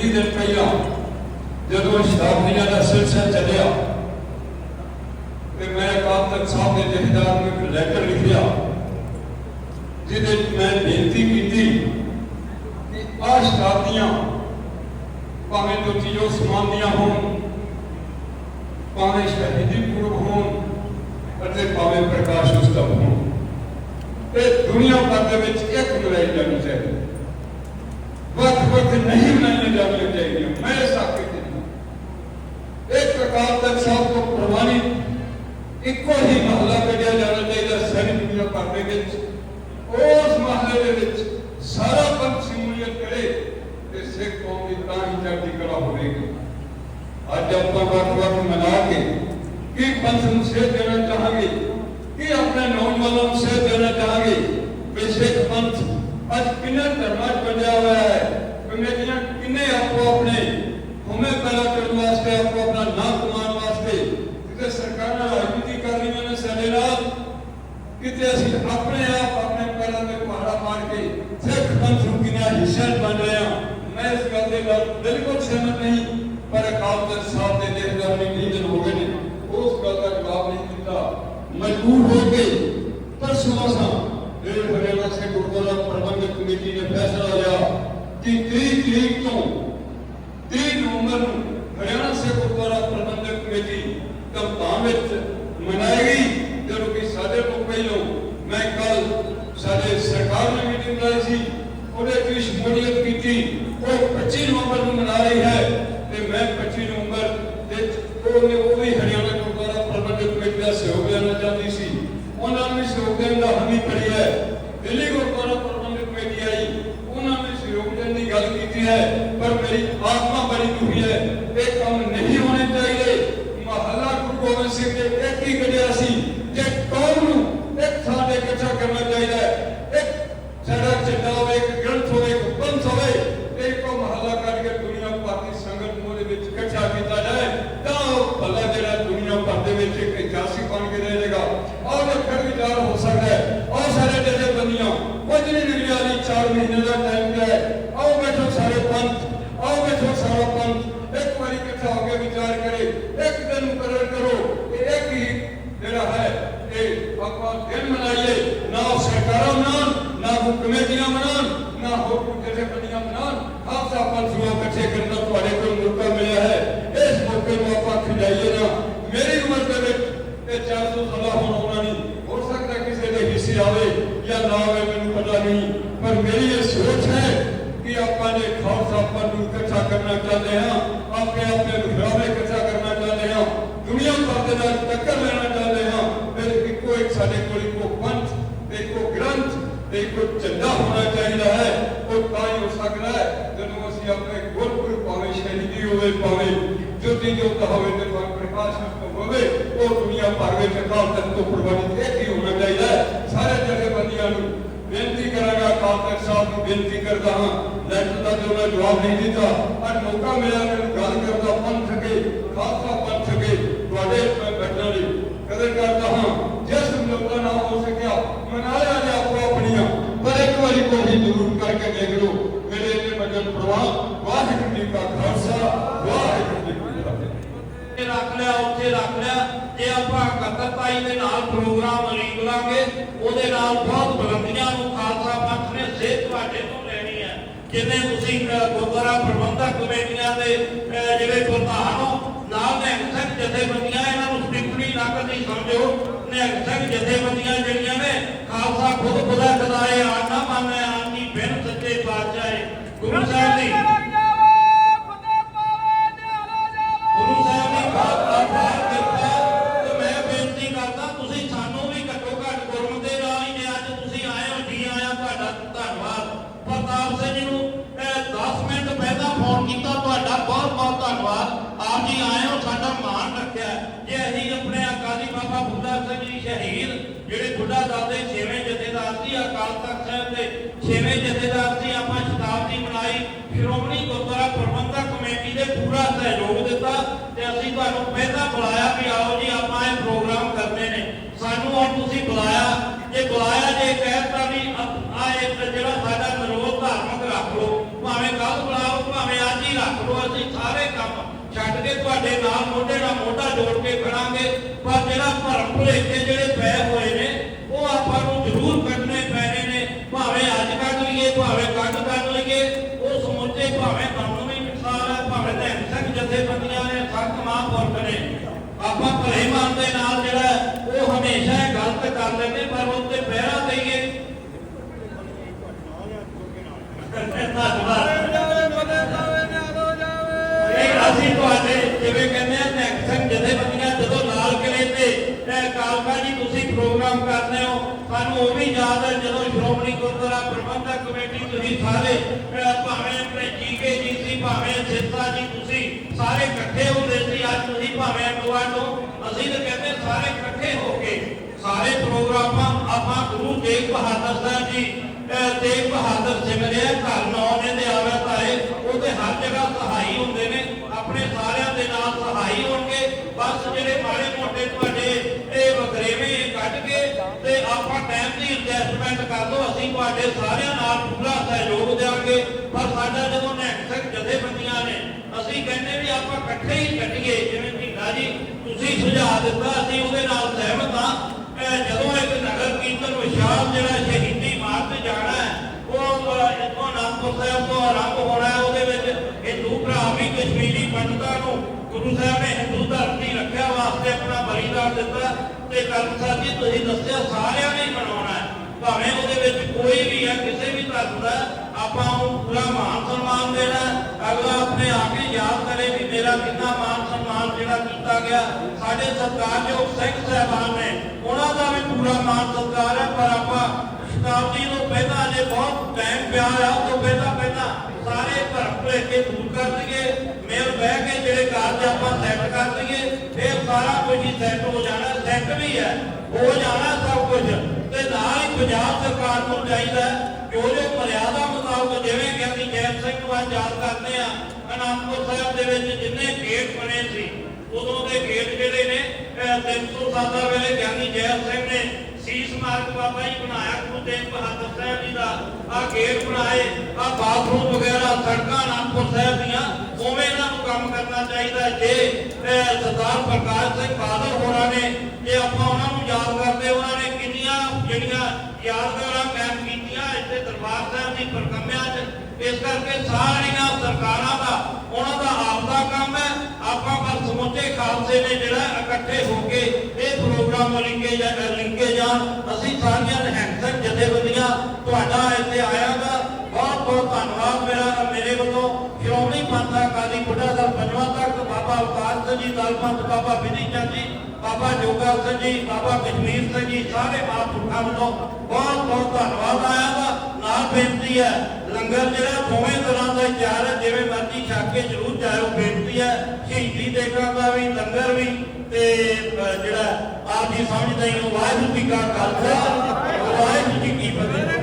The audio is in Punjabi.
20 ਦਿਨ ਪਹਿਲਾਂ ਜਦੋਂ ਸ਼ਤਾਬਦੀਆਂ ਦਾ ਸਿਲਸਿਲਾ ਚੱਲਿਆ ਤੇ ਮੈਂ ਅਕਾਲ ਸਾਹਿਬ ਦੇ ਜਥੇਦਾਰ ਨੂੰ ਇੱਕ ਲੈਟਰ ਲਿਖਿਆ, ਜਿਹਦੇ ਵਿੱਚ ਮੈਂ ਬੇਨਤੀ ਕੀਤੀ ਕਿ ਆਹ ਸ਼ਤਾਬਦੀਆਂ ਭਾਵੇਂ ਜੋਤੀ ਜੋ ਸਮਾਨ ਦੀਆਂ ਹੋਣ, ਭਾਵੇਂ ਸ਼ਹੀਦੀ ਪੁਰਬ ਹੋਣ ਅਤੇ ਭਾਵੇਂ ਪ੍ਰਕਾਸ਼ ਉਤਸਵ ਹੋਣ। ਇਹ ਦੁਨੀਆ ਭਰ ਦੇ ਵਿੱਚ ਇੱਕ ਮਨਾਈ ਜਾਣੀ ਚਾਹੀਦੀ ਵੱਖ ਵੱਖ ਨਹੀਂ ਮਨਾਈਆਂ ਜਾਣੀਆਂ ਚਾਹੀਦੀਆਂ ਮੈਂ ਇਸ ਆਖੇ ਤੇ ਹਾਂ। ਇੱਕ ਅਕਾਲ ਤਖਤ ਸਾਹਿਬ ਤੋਂ ਪ੍ਰਮਾਣਿਤ ਇੱਕੋ ਹੀ ਮਹੱਲਾ ਕੱਢਿਆ ਜਾਣਾ ਚਾਹੀਦਾ ਸਾਰੀ ਦੁਨੀਆ ਭਰ ਦੇ ਵਿੱਚ ਉਸ ਮਹੱਲੇ ਦੇ ਵਿੱਚ ਸਾਰਾ ਪੰਥ ਸ਼ਮੂਲੀਅਤ ਕਰੇ ਤੇ ਸਿੱਖ ਕੌਮ ਦੀ ਤਾਂ ਹੀ ਚੜ੍ਹਦੀ ਕਲਾ ਹੋਵੇਗੀ ਅੱਜ ਆਪਾਂ ਵੱਖ ਵੱਖ ਮਨਾ ਕੇ ਕੀ ਪੰਥ ਨੂੰ ਸੇਧ ਦੇਣਾ ਚਾਹਾਂਗੇ ਕੀ ਆਪਣੇ ਨੌਜਵਾਨਾਂ ਨੂੰ ਸੇਧ ਦੇਣਾ ਚਾਹਾਂਗੇ ਵੀ ਸਿੱਖ ਪੰਥ ਅੱਜ ਕਿੰਨੇ ਧਰਮਾਂ 'ਚ ਹੋਇਆ ਹੈ? ਕਮੇਟੀਆਂ ਕਿੰਨੇ ਆਪੋ ਆਪਣੇ? ਹੁਮੇ ਪੈਦਾ ਕਰਨ ਵਾਸਤੇ, ਆਪੋ ਆਪਣਾ ਨਾਮ ਕਮਾਉਣ ਵਾਸਤੇ ਕਿਤੇ ਸਰਕਾਰਾਂ ਰਾਜਨੀਤੀ ਕਰ ਰਹੀਆਂ ਨੇ ਸਾਡੇ ਨਾਲ? ਕਿਤੇ ਅਸੀਂ ਆਪਣੇ ਆਪ ਆਪਣੇ ਪੈਰਾਂ ਤੇ ਪਹਾੜਾ ਮਾਰ ਕੇ ਸਿੱਖ ਪੰਥ ਨੂੰ ਕਿੰਨਾ ਹਿੱਸਾ ਬਣ ਰਹੇ ਹਾਂ? ਮੈਂ ਇਸ ਗੱਲ ਦੇ ਨਾਲ ਬਿਲਕੁਲ ਸਹਿਮਤ ਨਹੀਂ, ਪਰ ਅਕਾਲ ਤਖਤ ਸਾਹਿਬ ਦੇ ਜਥੇਦਾਰ ਨੇ ਕਈ ਦਿਨ ਹੋ ਗਏ ਨੇ। ਉਸ ਗੱਲ ਦਾ ਜਵਾਬ ਨਹੀਂ ਦਿੱਤਾ। ਮਜਬੂਰ ਹੋ ਕੇ ਪਰਸੋਂ ਅਸਾਂ ਇਹ ਹਰਿਆਣਾ ਸੇ ਗੁਰਦੁਆਰਾ ਪ੍ਰਬੰਧਕ ਕਮੇਟੀ ਨੇ ਫੈਸਲਾ ਲਿਆ ਕਿ 30 ਤਰੀਕ ਤੋਂ 30 ਨਵੰਬਰ ਨੂੰ ਹਰਿਆਣਾ ਸੇ ਗੁਰਦੁਆਰਾ ਪ੍ਰਬੰਧਕ ਕਮੇਟੀ ਕਪਤਾਨ ਵਿੱਚ ਮਨਾਏਗੀ ਜਦੋਂ ਕਿ ਸਾਡੇ ਤੋਂ ਪਹਿਲਾਂ ਮੈਂ ਕੱਲ ਸਾਡੇ ਸਰਕਾਰ ਨੇ ਮੀਟਿੰਗ ਬੁਲਾਈ ਸੀ ਉਹਦੇ ਵਿੱਚ ਸ਼ਮੂਲੀਅਤ ਕੀਤੀ ਉਹ 25 ਨਵੰਬਰ ਨੂੰ ਮਨਾ ਰਹੀ ਹੈ ਤੇ ਮੈਂ 25 ਨਵੰਬਰ ਦੇ ਉਹਨੇ ਉਹ ਵੀ ਹਰਿਆਣਾ ਗੁਰਦੁਆਰਾ ਪ੍ਰਬੰਧਕ ਕਮੇਟੀ ਦਾ ਸਹਿਯੋਗ ਲੈਣਾ ਚਾਹੁੰਦੀ ਸੀ ਉਹਨਾਂ ਨੂੰ ਵੀ ਸਹਿਯੋਗ ਦੇਣ ਦਾ ਹਮੀ ਪੜੀ ਹੈ ਦਿੱਲੀ ਗੁਰਦੁਆਰਾ ਪ੍ਰਬੰਧਕ ਕਮੇਟੀ ਆਈ ਉਹਨਾਂ ਨੇ ਸਹਿਯੋਗ ਦੇਣ ਦੀ ਗੱਲ ਕੀਤੀ ਹੈ ਪਰ ਮੇਰੀ ਆਤਮਾ ਬੜੀ ਦੁਖੀ ਹੈ ਇਹ ਕੰਮ ਨਹੀਂ ਹੋਣੇ ਚਾਹੀਦੇ ਮਹੱਲਾ ਗੁਰੂ ਗੋਬਿੰਦ ਸਿੰਘ ਨੇ ਇੱਕ ਹੀ ਕੱਢਿਆ ਸੀ ਕਿ ਕੌਮ ਨੂੰ ਇੱਕ ਥਾਂ ਤੇ ਇਕੱਠਾ ਕਰਨਾ ਚਾਹੀਦਾ ਹੈ ਇੱਕ ਸਾਡਾ ਝੰਡਾ ਹੋਵੇ ਇੱਕ ਗ੍ਰੰਥ ਹੋਵੇ ਇੱਕ ਪੰਥ ਹੋਵੇ ਤੇ ਇੱਕੋ ਮਹੱਲਾ ਕੱਢ ਕੇ ਦੁਨੀਆ ਭਰ ਦੀ ਸੰਗਤ ਨੂੰ ਉਹਦੇ ਵਿੱਚ ਇਕੱਠਾ ਕੀਤਾ ਜਾਏ ਤਾਂ ਉਹ ਭਲਾ ਜਿਹੜਾ ਦੁਨੀਆ ਭਰ ਦੇ ਵਿੱਚ ਇੱਕ ਇਤਿਹਾਸਿਕ ਬਣ ਕੇ ਰਹਿ ਜਾਏਗਾ ਔਰ ਇਹ ਫਿਰ ਵਿਚਾਰ ਹੋ ਸਕਦਾ ਹੈ ਔਰ ਸਾਰੇ ਜਿਹੜੇ ਬੰਦੀਆਂ ਕੁਝ ਨਹੀਂ ਨਿਕਲਿਆ ਨਹੀਂ 4 ਮਹੀਨੇ ਦਾ ਟਾਈਮ ਹੈ ਆਓ ਬੈਠੋ ਸਾਰੇ ਪੰਥ ਆਓ ਬੈਠੋ ਸਾਰਾ ਪੰਥ ਇੱਕ ਵਾਰੀ ਇਕੱਠਾ ਹੋ ਕੇ ਵਿਚਾਰ ਕਰੇ ਇੱਕ ਦਿਨ ਮੁਕਰਰ ਕਰੋ ਕਿ ਇੱਕ ਹੀ ਜਿਹੜਾ ਹੈ ਇਹ ਆਪਾਂ ਦਿਨ ਮਨਾਈਏ ਨਾ ਉਹ ਸਰਕਾਰਾਂ ਮਨਾਉਣ ਨਾ ਉਹ ਕਮੇਟੀਆਂ ਮਨਾਉਣ ਨਾ ਹੋਰ ਕੋਈ ਜਥੇਬੰਦੀਆਂ ਮਨਾਉਣ ਖਾਲਸਾ ਪੰਥ ਨੂੰ ਇਕੱਠੇ ਕਰਨ ਦਾ ਤੁਹਾਡੇ ਕੋਲ ਮੌਕਾ ਮਿਲਿਆ ਹੈ ਇਸ ਮੌਕੇ ਨੂੰ ਆਪਾਂ ਖਿਜਾਈਏ ਨਾ ਮੇਰੀ ਉਮਰ ਦੇ ਵਿੱਚ ਇਹ 400 ਸਾਲਾ ਹੁਣ ਹੋਣਾ ਨਹੀਂ ਹੋ ਸਕਦਾ ਕਿਸੇ ਦੇ ਹਿੱਸੇ ਆਵੇ ਜਾਂ ਨਾ ਆਵੇ ਮੈਨੂੰ ਪਤਾ ਨਹੀਂ ਪਰ ਮੇਰੀ ਇਹ ਸੋਚ ਹੈ ਕਿ ਆਪਾਂ ਨੇ ਖਾਲਸਾ ਪੰਥ ਨੂੰ ਇਕੱਠਾ ਕਰਨਾ ਚਾਹੁੰਦੇ ਹਾਂ ਆਪਣੇ ਆਪਣੇ ਵਿਖਰਾਵੇ ਇਕੱਠਾ ਕਰਨਾ ਚਾਹੁੰਦੇ ਹਾਂ ਦੁਨੀਆ ਭਰ ਦੇ ਨਾਲ ਟੱਕਰ ਲੈਣਾ ਚਾਹੁੰਦੇ ਹਾਂ ਫਿਰ ਇੱਕੋ ਇੱਕ ਸਾਡੇ ਕੋਲ ਇੱਕੋ ਪੰਥ ਤੇ ਇੱਕੋ ਗ੍ਰੰਥ ਤੇ ਇੱਕੋ ਝੰਡਾ ਹੋਣਾ ਚਾਹੀਦਾ ਹੈ ਉਹ ਤਾਂ ਹੀ ਹੋ ਸਕਦਾ ਹੈ ਜਦੋਂ ਅਸੀਂ ਆਪਣੇ ਗੁਰਪੁਰਬ ਭਾਵੇਂ ਸ਼ਹੀਦੀ ਹੋਵੇ ਭਾਵੇਂ ਜੋਤੀ ਜੋਤ ਹੋਵੇ ਤੇ ਭਾਵੇਂ ਪ੍ਰਕਾਸ਼ ਉਤਸਵ ਹੋਵੇ ਉਹ ਦੁਨੀਆ ਭਰ ਵਿੱਚ ਅਕਾਲ ਤਖਤ ਤੋਂ ਪ੍ਰਵਾਨਿਤ ਇੱਕ ਹੀ ਹੋਣਾ ਚਾਹੀਦਾ ਹੈ ਸਾਰੇ ਜਥੇਬੰਦੀਆਂ ਨੂੰ ਬੇਨਤੀ ਕਰਾਂਗਾ ਅਕਾਲ ਤਖਤ ਸਾਹਿਬ ਨੂੰ ਬੇਨਤੀ ਕਰਦਾ ਹਾਂ ਲੈਟਰ ਦਾ ਜੋ ਮੈਂ ਜਵਾਬ ਨਹੀਂ ਦਿੱਤਾ ਅੱਜ ਮੌਕਾ ਮਿਲਿਆ ਮੈਨੂੰ ਗੱਲ ਕਰਦਾ ਪੰਥ ਕੇ ਖਾਲਸਾ ਪੰਥ ਕੇ ਤੁਹਾਡੇ ਮੈਂ ਬੈਠਣ ਲਈ ਕਦਰ ਕਰਦਾ ਹਾਂ ਜਿਸ ਮੌਕਾ ਨਾ ਹੋ ਸਕਿਆ ਮਨਾ ਲਿਆ ਜੇ ਆਪੋ ਆਪਣੀਆਂ ਪਰ ਇੱਕ ਵਾਰੀ ਕੋਸ਼ਿਸ਼ ਜ਼ਰੂਰ ਕਰਕੇ ਦੇਖ ਲਓ ਮੇਰੇ ਇਹਨੇ ਮਜਨ ਪ੍ਰਵਾਹ ਵਾਹਿਗੁਰੂ ਜੀ ਕਾ ਖਾਲਸਾ ਵਾਹਿਗੁਰੂ ਜੀ ਕੀ ਫਤਿਹ ਤੇ ਰੱਖ ਲਿਆ ਉੱਥੇ ਰੱਖ ਲਿਆ ਜੇ ਆਪਾਂ ਇਕੱਤਰਤਾਈ ਦੇ ਨਾਲ ਪ੍ਰੋਗਰਾਮ ਅਰੀਂਗ ਲਾਂਗੇ ਉਹਦੇ ਨਾਲ ਬਹੁਤ ਬੁਲੰਦੀਆਂ ਨੂੰ ਖਾਲਸਾ ਪੰਥ ਨੇ ਸਿਹਤ ਤੁਹਾਡੇ ਤੋਂ ਲੈਣੀ ਹੈ। ਜਿਵੇਂ ਤੁਸੀਂ ਗੁਰਦੁਆਰਾ ਪ੍ਰਬੰਧਕ ਕਮੇਟੀਆਂ ਦੇ ਜਿਹੜੇ ਪ੍ਰਧਾਨ ਹੋ, ਨਾਲ ਨਿਹੰਗ ਸਿੰਘ ਜਥੇਬੰਦੀਆਂ, ਇਹਨਾਂ ਨੂੰ ਸਟ੍ਰਿਕਟਲੀ ਨਾ ਕਦੀ ਸਮਝੋ। ਨਿਹੰਗ ਸਿੰਘ ਜਥੇਬੰਦੀਆਂ ਜਿਹੜੀਆਂ ਨੇ, ਖਾਲਸਾ ਖੁਦ ਖੁਦਾ ਖੁਦਾਏ ਆਣ ਮੰਨੇ ਆਣ ਬਿਨ ਸੱਚੇ ਪਾਤਸ਼ਾਹ, ਗੁਰੂ ਸਾਹਿਬ ਦੀ ਪ੍ਰਤਾਪ ਜੀ ਨੂੰ 10 ਮਿੰਟ ਪਹਿਲਾਂ ਫੋਨ ਕੀਤਾ, ਤੁਹਾਡਾ ਬਹੁਤ ਬਹੁਤ ਧੰਨਵਾਦ। ਆਪ ਜੀ ਆਏ ਹੋ, ਸਾਡਾ ਮਾਣ ਰੱਖਿਆ। ਜੇ ਅਸੀਂ ਆਪਣੇ ਅਕਾਲੀ ਬਾਬਾ ਬੁੱਢਾ ਸਿੰਘ ਜੀ ਸ਼ਹੀਦ, ਜਿਹੜੇ ਬੁੱਢਾ ਦਲ ਦੇ 6ਵੇਂ ਜਥੇਦਾਰ ਸੀ, ਅਕਾਲ ਤਖਤ ਸਾਹਿਬ ਦੇ 6ਵੇਂ ਜਥੇਦਾਰ ਸੀ, ਆਪਾਂ ਸ਼ਤਾਬਦੀ ਮਨਾਈ, ਸ਼੍ਰੋਮਣੀ ਗੁਰਦੁਆਰਾ ਪ੍ਰਬੰਧਕ ਕਮੇਟੀ ਦੇ ਪੂਰਾ ਸਹਿਯੋਗ ਦਿੱਤਾ ਤੇ ਅਸੀਂ ਤੁਹਾਨੂੰ ਪਹਿਲਾਂ ਬੁਲਾਇਆ ਵੀ ਆਓ ਜੀ, ਆਪਾਂ ਇਹ ਪ੍ਰੋਗਰਾਮ ਕਰਨੇ ਨੇ। ਸਾਨੂੰ ਹੁਣ ਤੁਸੀਂ ਬੁਲਾਇਆ। ਜੇ ਬੁਲਾਇਆ, ਜੇ ਕਹਿਤਾ ਵੀ ਆ ਇਹ ਜਿਹੜਾ ਸਾਡਾ ਨਿਰੋਧ ਧਾਰਮਿਕ ਰੱਖ ਲਓ ਭਾਵੇਂ ਕੱਲ ਬੁਲਾਓ ਭਾਵੇਂ ਅੱਜ ਹੀ ਰੱਖ ਕੇ ਤੁਹਾਡੇ ਨਾਲ ਮੋਢੇ ਨਾਲ ਮੋਢਾ ਜੋੜ ਕੇ ਖੜਾਂਗੇ। ਪਰ ਜਿਹੜਾ ਭਰਮ ਭੁਲੇਖੇ ਜਿਹੜੇ ਪੈ ਹੋਏ ਨੇ, ਉਹ ਆਪਾਂ ਨੂੰ ਜ਼ਰੂਰ ਕੱਢਣੇ ਪੈਣੇ ਨੇ। ਭਾਵੇਂ ਅੱਜ ਕੱਢ ਲਈਏ, ਭਾਵੇਂ ਕੱਢ ਕੱਢ ਲਈਏ, ਉਹ ਸਮੁੱਚੇ ਭਾਵੇਂ ਕਾਨੂੰਨੀ ਮਿਸਾਲ ਹੈ ਭਾਵੇਂ ਧੈਨ ਸਿੰਘ ਜਥੇਬੰਦੀਆਂ ਨੇ ਸਖਤ ਮਹਾਂਪੁਰਖ ਨੇ ਆਪਾਂ ਭਲੇ ਮਨ ਦੇ ਨਾਲ ਜਿਹੜਾ ਉਹ ਹਮੇਸ਼ਾ ਗਲਤ ਕਰ ਲੈਂਦੇ, ਪਰ ਉਹ ਤੇ ਪਹਿਰਾ ਦਈਏ ਧੰਨਵਾਦ। ਕੰਮ ਕਰਦੇ ਹੋ ਸਾਨੂੰ ਉਹ ਵੀ ਯਾਦ ਹੈ ਜਦੋਂ ਸ਼੍ਰੋਮਣੀ ਗੁਰਦੁਆਰਾ ਪ੍ਰਬੰਧਕ ਕਮੇਟੀ ਤੁਸੀਂ ਸਾਰੇ ਭਾਵੇਂ ਭੇਜੀ ਕੇ ਜੀ ਸੀ, ਭਾਵੇਂ ਸਿੱਧਾ ਜੀ ਤੁਸੀਂ ਸਾਰੇ ਇਕੱਠੇ ਹੁੰਦੇ ਸੀ, ਅੱਜ ਤੁਸੀਂ ਭਾਵੇਂ ਅਗਵਾ ਤੋਂ ਅਸੀਂ ਤਾਂ ਕਹਿੰਦੇ ਸਾਰੇ ਇਕੱਠੇ ਹੋ ਕੇ ਸਾਰੇ ਪ੍ਰੋਗਰਾਮਾਂ ਆਪਾਂ ਗੁਰੂ ਤੇਗ ਬਹਾਦਰ ਸਾਹਿਬ ਜੀ ਤੇਗ ਬਹਾਦਰ ਸਿਮਰਿਆ, ਘਰ ਨੌਨੇ ਦੇ ਆਵੇ ਤਾਏ, ਉਹ ਹਰ ਜਗ੍ਹਾ ਸਹਾਈ ਹੁੰਦੇ ਨੇ, ਆਪਣੇ ਸਾਰਿਆਂ ਦੇ ਨਾਲ ਸਹਾਈ ਹੋਣਗੇ, ਬਸ ਜਿਹੜੇ ਮਾੜੇ ਮੋਟੇ ਤੁਹਾਡੇ ਇਹ ਵਗਰੇਵੇਂ ਕੱਢ ਕੇ ਤੇ ਆਪਾਂ ਟਾਈਮ ਦੀ ਐਡਜਸਟਮੈਂਟ ਕਰ ਲਓ ਅਸੀਂ ਤੁਹਾਡੇ ਸਾਰਿਆਂ ਨਾਲ ਪੂਰਾ ਸਹਿਯੋਗ ਦੇਵਾਂਗੇ ਪਰ ਸਾਡਾ ਜਦੋਂ ਨਿਹੰਗ ਜਥੇਬੰਦੀਆਂ ਨੇ ਅਸੀਂ ਕਹਿੰਦੇ ਵੀ ਆਪਾਂ ਇਕੱਠੇ ਹੀ ਕੱਢੀਏ ਜਿਵੇਂ ਢਿੰਗਾ ਜੀ ਤੁਸੀਂ ਸੁਝਾਅ ਦਿੱਤਾ ਅਸੀਂ ਉਹਦੇ ਨਾਲ ਸਹਿਮਤ ਹਾਂ। ਜਦੋਂ ਇੱਕ ਨਗਰ ਕੀਰਤਨ ਵਿਸ਼ਾਲ ਜਿਹੜਾ ਸ਼ਹੀਦੀ ਮਾਰਗ ਜਾਣਾ ਹੈ ਉਹ ਅਹ, ਇੱਥੋਂ ਅਨੰਦਪੁਰ ਸਾਹਿਬ ਤੋਂ ਆਰੰਭ ਹੋਣਾ ਹੈ ਉਹਦੇ ਵਿੱਚ ਹਿੰਦੂ ਭਰਾ ਵੀ ਕਸ਼ਮੀਰੀ ਪੰਡਤਾਂ ਨੂੰ ਗੁਰੂ ਸਾਹਿਬ ਨੇ ਹਿੰਦੂ ਧਰਮ ਦੀ ਰੱਖਿਆ ਵਾਸਤੇ ਆਪਣਾ ਬਲੀਦਾਨ ਦਿੱਤਾ। ਤੇ ਕਰਮ ਸਾਹਿਬ ਜੀ ਤੁਸੀਂ ਦੱਸਿਆ ਸਾਰਿਆਂ ਨੇ ਹੀ ਮਨਾਉਣਾ ਹੈ। ਭਾਵੇਂ ਉਹਦੇ ਵਿੱਚ ਕੋਈ ਵੀ ਹੈ, ਕਿਸੇ ਵੀ ਧਰਮ ਦਾ, ਆਪਾਂ ਨੂੰ ਪੂਰਾ ਮਾਨ ਸਨਮਾਨ ਦੇਣਾ ਅਗਲਾ ਆਪਣੇ ਆਪ ਹੀ ਯਾਦ ਕਰੇ ਵੀ ਮੇਰਾ ਕਿੰਨਾ ਮਾਨ ਸਨਮਾਨ ਜਿਹੜਾ ਕੀਤਾ ਗਿਆ। ਸਾਡੇ ਸਤਿਕਾਰਯੋਗ ਸਿੰਘ ਸਾਹਿਬਾਨ ਨੇ, ਉਹਨਾਂ ਦਾ ਵੀ ਪੂਰਾ ਮਾਨ ਸਤਿਕਾਰ ਹੈ, ਪਰ ਆਪਾਂ ਸ਼ਤਾਬਦੀ ਤੋਂ ਪਹਿਲਾਂ ਜੇ ਬਹੁਤ ਟਾਈਮ ਪਿਆ ਆ ਤੋਂ ਪਹਿਲਾਂ ਪਹਿਲਾਂ ਸਾਰੇ ਭਰਮ ਭੁਲੇਖੇ ਦੂਰ ਕਰ ਦਈਏ। ਮੇਲ ਬਹਿ ਕੇ ਜਿਹੜੇ ਕਾਰਜ ਆਪਾਂ ਸੈੱਟ ਕਰ ਲਈਏ ਫਿਰ ਸਾਰਾ ਕੁਝ ਹੀ ਸੈੱਟ ਹੋ ਜਾਣਾ ਸੈੱਟ ਵੀ ਹੈ। ਹੋ ਜਾਣਾ ਸਭ ਕੁਝ। ਤੇ ਨਾਲ ਹੀ ਪੰਜਾਬ ਸਰਕਾਰ ਨੂੰ ਚਾਹੀਦਾ ਜੋ ਜੋ ਮਰਿਆਦਾ ਮੁਤਾਬਕ ਜਿਵੇਂ ਗਿਆਨੀ ਜੈਤ ਸਿੰਘ ਨੂੰ ਯਾਦ ਕਰਦੇ ਆ ਅਨੰਦਪੁਰ ਸਾਹਿਬ ਦੇ ਵਿੱਚ ਜਿੰਨੇ ਗੇਟ ਬਣੇ ਸੀ, ਉਦੋਂ ਦੇ ਗੇਟ ਜਿਹੜੇ ਨੇ, ਅਹ 300 ਸਾਲਾਂ ਵੇਲੇ ਗਿਆਨੀ ਜੈਤ ਸਿੰਘ ਨੇ ਸੀਸ ਮਾਰਗ ਬਾਬਾ ਜੀ ਬਣਾਇਆ, ਗੁਰੂ ਤੇਗ ਬਹਾਦਰ ਸਾਹਿਬ ਜੀ ਦਾ। ਆ ਗੇਟ ਬਣਾਏ ਆ ਬਾਥਰੂਮ ਵਗੈਰਾ, ਸੜਕਾਂ ਅਨੰਦਪੁਰ ਸਾਹਿਬ ਦੀਆਂ, ਉਵੇਂ ਇਹਨਾਂ ਨੂੰ ਕੰਮ ਕਰਨਾ ਚਾਹੀਦਾ ਜੇ ਸਰਦਾਰ ਪ੍ਰਕਾਸ਼ ਸਿੰਘ ਬਾਦਲ ਹੋਰਾਂ ਨੇ, ਜੇ ਆਪਾਂ ਉਹਨਾਂ ਨੂੰ ਯਾਦ ਕਰਦੇ ਉਹਨਾਂ ਯਾਦਗਾਰਾਂ ਕਾਇਮ ਕੀਤੀਆਂ ਇੱਥੇ ਦਰਬਾਰ ਸਾਹਿਬ ਦੀ ਪ੍ਰਕੰਮਿਆਂ 'ਚ। ਇਸ ਕਰਕੇ ਸਾਰੀਆਂ ਸਰਕਾਰਾਂ ਦਾ, ਉਹਨਾਂ ਦਾ ਆਪਦਾ ਕੰਮ ਹੈ। ਆਪਾਂ ਪਰ ਸਮੁੱਚੇ ਖਾਲਸੇ ਨੇ ਜਿਹੜਾ ਇਕੱਠੇ ਹੋ ਕੇ ਇਹ ਪ੍ਰੋਗਰਾਮ ਲਿੰਕੇ ਜਾਂ ਲਿੰਕੇ ਜਾਣ। ਅਸੀਂ ਸਾਰੀਆਂ ਨਿਹੰਗ ਜਥੇਬੰਦੀਆਂ ਤੁਹਾਡਾ ਇੱਥੇ ਆਇਆ ਦਾ ਬਹੁਤ ਬਹੁਤ ਧੰਨਵਾਦ ਮੇਰਾ, ਮੇਰੇ ਵੱਲੋਂ। ਸ਼੍ਰੋਮਣੀ ਪੰਥ ਅਕਾਲੀ ਬੁੱਢਾ ਸਾਹਿਬ ਪੰਜਵਾਂ ਤੱਕ ਬਾਬਾ ਅਵਤਾਰ ਸਿੰਘ ਜੀ ਦਲਪੰਥ ਬਾਬਾ ਵਿਧੀ ਚੰਦ ਜੀ। ਬਾਬਾ ਜੋਗਾ ਸਿੰਘ ਜੀ, ਬਾਬਾ ਕਸ਼ਮੀਰ ਸਿੰਘ ਜੀ, ਸਾਰੇ ਮਹਾਂਪੁਰਖਾਂ ਵੱਲੋਂ ਬਹੁਤ ਬਹੁਤ ਧੰਨਵਾਦ ਆਇਆ ਦਾ। ਨਾਲ ਬੇਨਤੀ ਹੈ, ਲੰਗਰ ਜਿਹੜਾ ਦੋਵੇਂ ਤਰ੍ਹਾਂ ਦਾ ਤਿਆਰ ਹੈ, ਜਿਵੇਂ ਮਰਜ਼ੀ ਛਕ ਕੇ ਜ਼ਰੂਰ ਜਾਇਓ, ਬੇਨਤੀ ਹੈ, ਸ਼ਹੀਦੀ ਦੇਖਣ ਦਾ ਵੀ, ਲੰਗਰ ਵੀ, ਤੇ ਜਿਹੜਾ ਆਪ ਜੀ ਸਮਝਦੇ ਹੋ ਵਾਹਿਗੁਰੂ ਜੀ ਕਾ ਖਾਲਸਾ, ਵਾਹਿਗੁਰੂ ਜੀ ਕੀ ਫਤਿਹ।